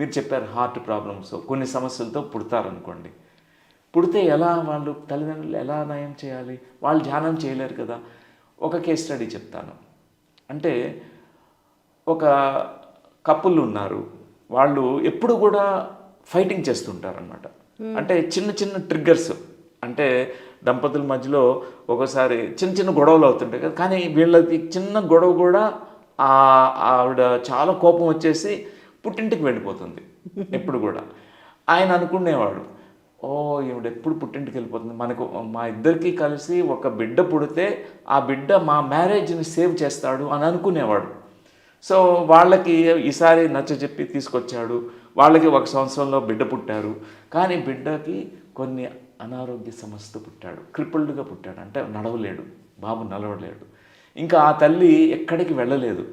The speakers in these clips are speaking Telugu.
మీరు చెప్పారు హార్ట్ ప్రాబ్లమ్స్ కొన్ని సమస్యలతో పుడతారనుకోండి. పుడితే ఎలా వాళ్ళు తల్లిదండ్రులు ఎలా నయం చేయాలి? వాళ్ళు ధ్యానం చేయలేరు కదా. ఒక కేస్ స్టడీ చెప్తాను. అంటే ఒక కప్పులు ఉన్నారు. వాళ్ళు ఎప్పుడు కూడా ఫైటింగ్ చేస్తుంటారనమాట అంటే చిన్న చిన్న ట్రిగ్గర్స్ అంటే దంపతుల మధ్యలో ఒకసారి చిన్న చిన్న గొడవలు అవుతుంటాయి కదా. కానీ వీళ్ళకి చిన్న గొడవ కూడా ఆవిడ చాలా కోపం వచ్చేసి పుట్టింటికి వెళ్ళిపోతుంది ఎప్పుడు కూడా. ఆయన అనుకునేవాడు ఓ ఈవిడ ఎప్పుడు పుట్టింటికి వెళ్ళిపోతుంది? మనకు మా ఇద్దరికి కలిసి ఒక బిడ్డ పుడితే ఆ బిడ్డ మా మ్యారేజ్ని సేవ్ చేస్తాడు అని అనుకునేవాడు. సో వాళ్ళకి ఈసారి నచ్చ చెప్పి తీసుకొచ్చాడు. వాళ్ళకి ఒక సంవత్సరంలో బిడ్డ పుట్టారు. కానీ బిడ్డకి కొన్ని అనారోగ్య సమస్యతో పుట్టాడు. క్రిపుల్డ్గా పుట్టాడు. అంటే నడవలేడు. బాబు నడవలేడు. ఇంకా ఆ తల్లి ఎక్కడికి వెళ్ళలేదు.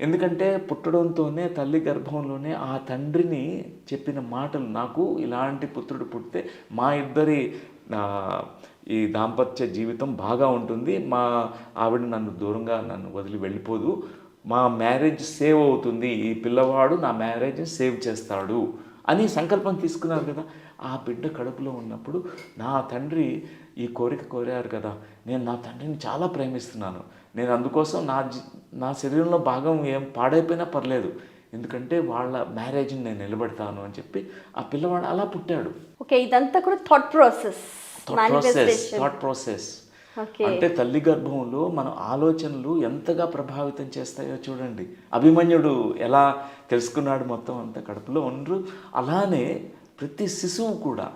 ఎందుకంటే పుట్టడంతోనే తల్లి గర్భంలోనే ఆ తండ్రిని చెప్పిన మాటలు నాకు ఇలాంటి పుత్రుడు పుడితే మా ఇద్దరి ఈ దాంపత్య జీవితం బాగా ఉంటుంది. మా ఆవిడ నన్ను దూరంగా నన్ను వదిలి వెళ్ళిపోదు. మా మ్యారేజ్ సేవ్ అవుతుంది. ఈ పిల్లవాడు నా మ్యారేజ్ సేవ్ చేస్తాడు అని సంకల్పం తీసుకున్నారు కదా. ఆ బిడ్డ కడుపులో ఉన్నప్పుడు నా తండ్రి ఈ కోరిక కోరారు కదా. నేను నా తండ్రిని చాలా ప్రేమిస్తున్నాను. నేను అందుకోసం నా నా శరీరంలో భాగం ఏం పాడైపోయినా పర్లేదు. ఎందుకంటే వాళ్ళ మ్యారేజ్ని నేను నిలబెడతాను అని చెప్పి ఆ పిల్లవాడు అలా పుట్టాడు. ఓకే ఇదంతా కూడా thought process thought process thought process అంటే తల్లి గర్భంలో మన ఆలోచనలు ఎంతగా ప్రభావితం చేస్తాయో చూడండి. అభిమన్యుడు ఎలా తెలుసుకున్నాడు మొత్తం అంతా కడుపులో ఉండరు. అలానే ప్రతి శిశువు కూడా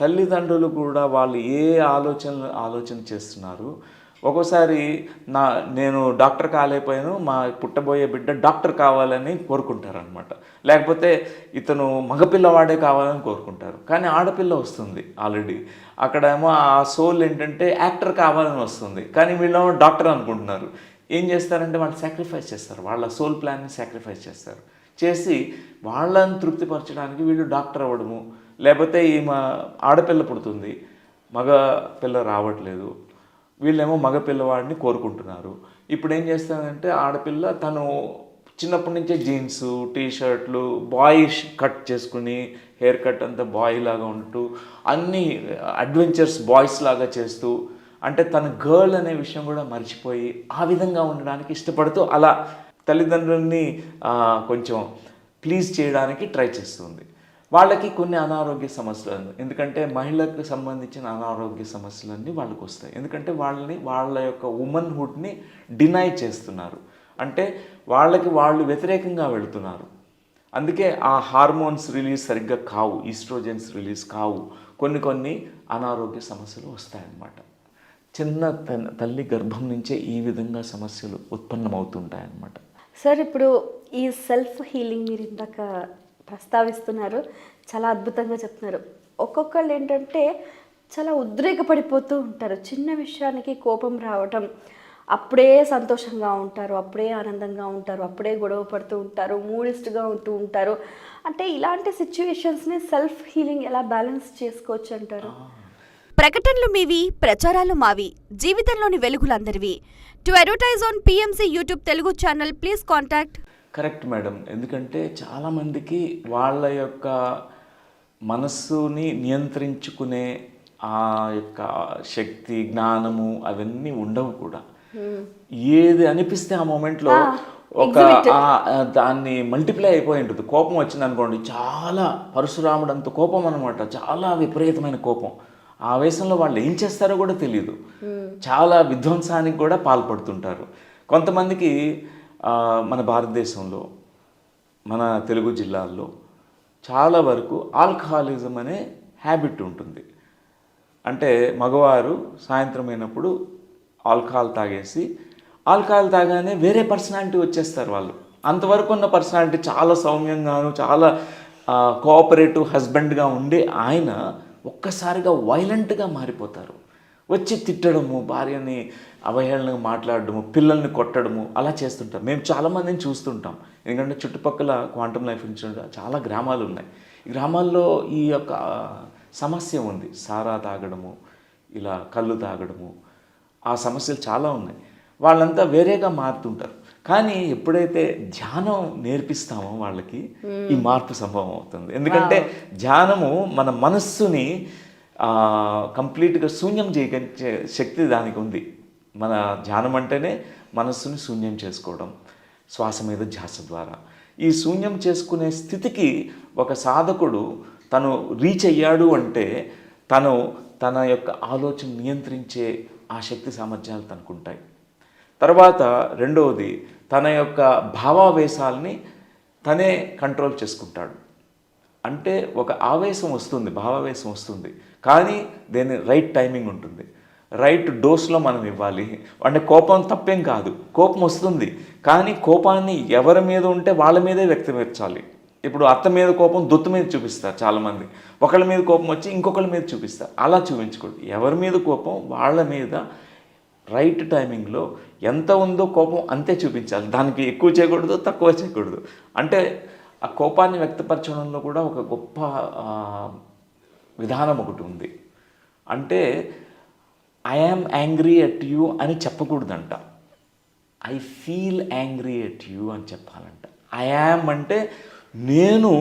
తల్లిదండ్రులు కూడా వాళ్ళు ఏ ఆలోచనలు ఆలోచన చేస్తున్నారు? ఒక్కోసారి నా నేను డాక్టర్ కాలేకపోయాను మా పుట్టబోయే బిడ్డ డాక్టర్ కావాలని కోరుకుంటారనమాట లేకపోతే ఇతను మగపిల్లవాడే కావాలని కోరుకుంటారు. కానీ ఆడపిల్ల వస్తుంది ఆల్రెడీ. అక్కడేమో ఆ సోల్ ఏంటంటే యాక్టర్ కావాలని వస్తుంది. కానీ వీళ్ళేమో డాక్టర్ అనుకుంటున్నారు. ఏం చేస్తారంటే వాళ్ళు సాక్రిఫైస్ చేస్తారు. వాళ్ళ సోల్ ప్లాన్ని సాక్రిఫైస్ చేస్తారు. చేసి వాళ్ళని తృప్తిపరచడానికి వీళ్ళు డాక్టర్ అవ్వడము లేకపోతే ఈమె ఆడపిల్ల పుడుతుంది మగ పిల్ల రావట్లేదు వీళ్ళేమో మగ పిల్లవాడిని కోరుకుంటున్నారు. ఇప్పుడు ఏం చేస్తానంటే ఆడపిల్ల తను చిన్నప్పటి నుంచే జీన్స్ టీ షర్ట్లు బాయిష్ కట్ చేసుకుని హెయిర్ కట్ అంతా బాయ్ లాగా ఉంటూ అన్ని అడ్వెంచర్స్ బాయ్స్ లాగా చేస్తూ అంటే తన గర్ల్ అనే విషయం కూడా మర్చిపోయి ఆ విధంగా ఉండడానికి ఇష్టపడుతూ అలా తల్లిదండ్రుల్ని కొంచెం ప్లీజ్ చేయడానికి ట్రై చేస్తుంది. వాళ్ళకి కొన్ని అనారోగ్య సమస్యలు ఎందుకంటే మహిళలకు సంబంధించిన అనారోగ్య సమస్యలన్నీ వాళ్ళకి వస్తాయి. ఎందుకంటే వాళ్ళని వాళ్ళ యొక్క ఉమెన్హుడ్ని డినై చేస్తున్నారు. అంటే వాళ్ళకి వాళ్ళు వ్యతిరేకంగా వెళుతున్నారు. అందుకే ఆ హార్మోన్స్ రిలీజ్ సరిగ్గా కావు ఈస్ట్రోజెన్స్ రిలీజ్ కావు. కొన్ని కొన్ని అనారోగ్య సమస్యలు వస్తాయన్నమాట. చిన్న తల్లి గర్భం నుంచే ఈ విధంగా సమస్యలు ఉత్పన్నమవుతుంటాయన్నమాట. సార్ ఇప్పుడు ఈ సెల్ఫ్ హీలింగ్ మీరు ఇందాక ప్రస్తావిస్తున్నారు. చాలా అద్భుతంగా చెప్తున్నారు. ఒక్కొక్కళ్ళు ఏంటంటే చాలా ఉద్రేకపడిపోతూ ఉంటారు. చిన్న విషయానికి కోపం రావటం అప్పుడే సంతోషంగా ఉంటారు అప్పుడే ఆనందంగా ఉంటారు అప్పుడే గొడవ పడుతూ ఉంటారు మూడిస్ట్గా ఉంటూ ఉంటారు. అంటే ఇలాంటి సిచ్యువేషన్స్ని సెల్ఫ్ హీలింగ్ ఎలా బ్యాలెన్స్ చేసుకోవచ్చు అంటారు? ప్రకటనలు మీవి ప్రచారాలు మావి జీవితంలోని వెలుగులందరివి. To advertise on PMC YouTube Telugu channel please contact correct madam. ఎందుకంటే చాలామందికి వాళ్ళ యొక్క మనస్సుని నియంత్రించుకునే ఆ యొక్క శక్తి జ్ఞానము అవన్నీ ఉండవు కూడా. ఏది అనిపిస్తే ఆ మూమెంట్లో ఒక దాన్ని మల్టిప్లై అయిపోయి ఉంటుంది. కోపం వచ్చింది అనుకోండి చాలా పరశురాముడు అంత కోపం అనమాట చాలా విపరీతమైన కోపం. ఆ ఆవేశంలో వాళ్ళు ఏం చేస్తారో కూడా తెలియదు చాలా విధ్వంసానికి కూడా పాల్పడుతుంటారు. కొంతమందికి మన భారతదేశంలో మన తెలుగు జిల్లాల్లో చాలా వరకు ఆల్కహాలిజం అనే హ్యాబిట్ ఉంటుంది. అంటే మగవారు సాయంత్రం అయినప్పుడు ఆల్కహాల్ తాగేసి ఆల్కహాల్ తాగానే వేరే పర్సనాలిటీ వచ్చేస్తారు వాళ్ళు. అంతవరకు ఉన్న పర్సనాలిటీ చాలా సౌమ్యంగాను చాలా కోఆపరేటివ్ హస్బెండ్గా ఉండే ఆయన ఒక్కసారిగా వైలెంట్గా మారిపోతారు. వచ్చి తిట్టడము భార్యని అవహేళనగా మాట్లాడడము పిల్లల్ని కొట్టడము అలా చేస్తుంటాం. మేము చాలామందిని చూస్తుంటాం. ఎందుకంటే చుట్టుపక్కల క్వాంటమ్ లైఫ్ ఇన్స్టిట్యూట్ చాలా గ్రామాలు ఉన్నాయి. ఈ గ్రామాల్లో ఈ యొక్క సమస్య ఉంది. సారా తాగడము ఇలా కళ్ళు తాగడము ఆ సమస్యలు చాలా ఉన్నాయి. వాళ్ళంతా వేరేగా మారుతుంటారు. కానీ ఎప్పుడైతే ధ్యానం నేర్పిస్తామో వాళ్ళకి ఈ మార్పు సంభవం అవుతుంది. ఎందుకంటే ధ్యానము మన మనస్సుని కంప్లీట్గా శూన్యం చేయ శక్తి దానికి ఉంది మన ధ్యానం అంటేనే మనస్సుని శూన్యం చేసుకోవడం శ్వాస మీద ధ్యాస ద్వారా. ఈ శూన్యం చేసుకునే స్థితికి ఒక సాధకుడు తను రీచ్ అయ్యాడు అంటే తను తన యొక్క ఆలోచన నియంత్రించే ఆ శక్తి సామర్థ్యాలు తనకుంటాయి. తర్వాత రెండవది తన యొక్క భావావేశాల్ని తనే కంట్రోల్ చేసుకుంటాడు. అంటే ఒక ఆవేశం వస్తుంది భావావేశం వస్తుంది. కానీ దేని రైట్ టైమింగ్ ఉంటుంది. రైట్ డోస్లో మనం ఇవ్వాలి. అంటే కోపం తప్పేం కాదు. కోపం వస్తుంది. కానీ కోపాన్ని ఎవరి మీద ఉంటే వాళ్ళ మీదే వ్యక్తపరచాలి ఇప్పుడు అత్త మీద కోపం దొత్తు మీద చూపిస్తారు చాలామంది. ఒకళ్ళ మీద కోపం వచ్చి ఇంకొకళ్ళ మీద చూపిస్తారు. అలా చూపించకూడదు. ఎవరి మీద కోపం వాళ్ళ మీద రైట్ టైమింగ్లో ఎంత ఉందో కోపం అంతే చూపించాలి. దానికి ఎక్కువ చేయకూడదు తక్కువ చేయకూడదు. అంటే ఆ కోపాన్ని వ్యక్తపరచడంలో కూడా ఒక గొప్ప విధానం ఒకటి ఉంది. అంటే I am angry at you అని చెప్పకూడదంట. I feel angry at you అని చెప్పాలంట. ఐ యామ్ అంటే నేను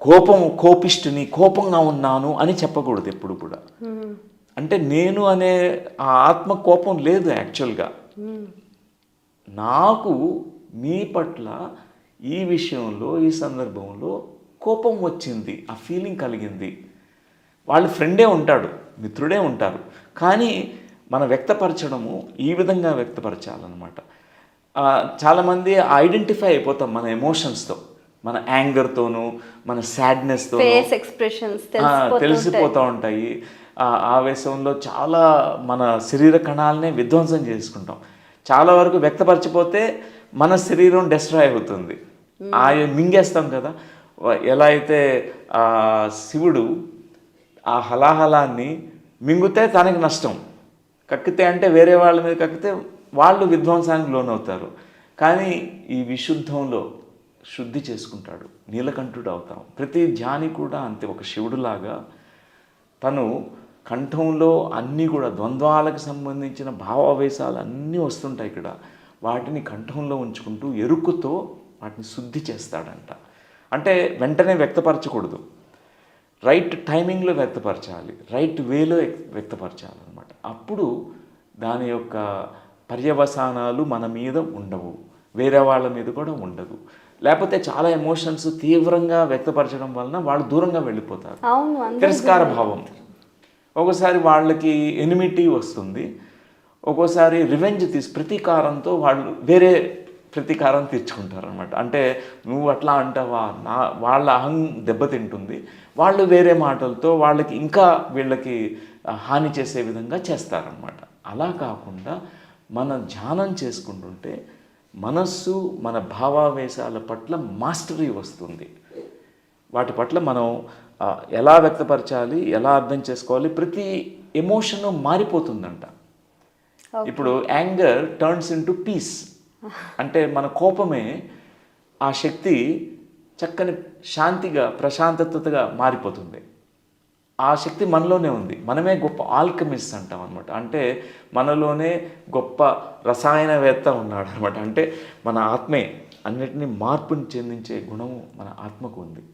కోపం కోపిష్టిని కోపంగా ఉన్నాను అని చెప్పకూడదు ఎప్పుడు కూడా. అంటే నేను అనే ఆ ఆత్మ కోపం లేదు యాక్చువల్గా. నాకు మీ పట్ల ఈ విషయంలో ఈ సందర్భంలో కోపం వచ్చింది ఆ ఫీలింగ్ కలిగింది. వాళ్ళ ఫ్రెండే ఉంటాడు మిత్రుడే ఉంటారు. కానీ మన వ్యక్తపరచడము ఈ విధంగా వ్యక్తపరచాలన్నమాట. చాలామంది ఐడెంటిఫై అయిపోతాం మన ఎమోషన్స్తో మన యాంగర్తోనూ మన సాడ్నెస్తోనూ. ఫేస్ ఎక్స్ప్రెషన్స్ తెలిసిపోతూ ఉంటాయి. ఆ ఆవేశంలో చాలా మన శరీర కణాలనే విధ్వంసం చేసుకుంటాం. చాలా వరకు వ్యక్తపరచిపోతే మన శరీరం డిస్ట్రాయ్ అవుతుంది. ఆ మింగేస్తాం కదా. ఎలా అయితే శివుడు ఆ హలాహలాన్ని మింగితే తనకి నష్టం. కక్కితే అంటే వేరే వాళ్ళ మీద కక్కితే వాళ్ళు విధ్వంసానికి లోనవుతారు. కానీ ఈ విశుద్ధంలో శుద్ధి చేసుకుంటాడు. నీలకంఠుడు అవుతాం. ప్రతి ధ్యాని కూడా అంతే. ఒక శివుడులాగా తను కంఠంలో అన్నీ కూడా ద్వంద్వాలకు సంబంధించిన భావావేశాలు అన్నీ వస్తుంటాయి ఇక్కడ. వాటిని కంఠంలో ఉంచుకుంటూ ఎరుకుతో వాటిని శుద్ధి చేస్తాడంట. అంటే వెంటనే వ్యక్తపరచకూడదు. రైట్ టైమింగ్లో వ్యక్తపరచాలి రైట్ వేలో వ్యక్తపరచాలన్నమాట. అప్పుడు దాని యొక్క పర్యవసానాలు మన మీద ఉండవు వేరే వాళ్ళ మీద కూడా ఉండదు. లేకపోతే చాలా ఎమోషన్స్ తీవ్రంగా వ్యక్తపరచడం వలన వాళ్ళు దూరంగా వెళ్ళిపోతారు. తిరస్కార భావం. ఒకసారి వాళ్ళకి ఎనిమిటీ వస్తుంది ఒక్కోసారి రివెంజ్ తీసి ప్రతీకారంతో వాళ్ళు వేరే ప్రతీకారం తీర్చుకుంటారు అనమాట అంటే నువ్వు అట్లా అంటావా? నా వాళ్ళ అహం దెబ్బతింటుంది వాళ్ళు వేరే మాటలతో వాళ్ళకి ఇంకా వీళ్ళకి హాని చేసే విధంగా చేస్తారనమాట అలా కాకుండా మనం ధ్యానం చేసుకుంటుంటే మనస్సు మన భావావేశాల పట్ల మాస్టరీ వస్తుంది. వాటి పట్ల మనం ఎలా వ్యక్తపరచాలి ఎలా అర్థం చేసుకోవాలి ప్రతి ఎమోషను మారిపోతుందంట. ఇప్పుడు యాంగర్ టర్న్స్ ఇంటూ పీస్. అంటే మన కోపమే ఆ శక్తి చక్కని శాంతిగా ప్రశాంతతగా మారిపోతుంది. ఆ శక్తి మనలోనే ఉంది. మనమే గొప్ప ఆల్కమిస్ట్ అంటాం అనమాట అంటే మనలోనే గొప్ప రసాయనవేత్త ఉన్నాడు అనమాట అంటే మన ఆత్మే అన్నిటినీ మార్పుని చెందించే గుణము మన ఆత్మకు ఉంది.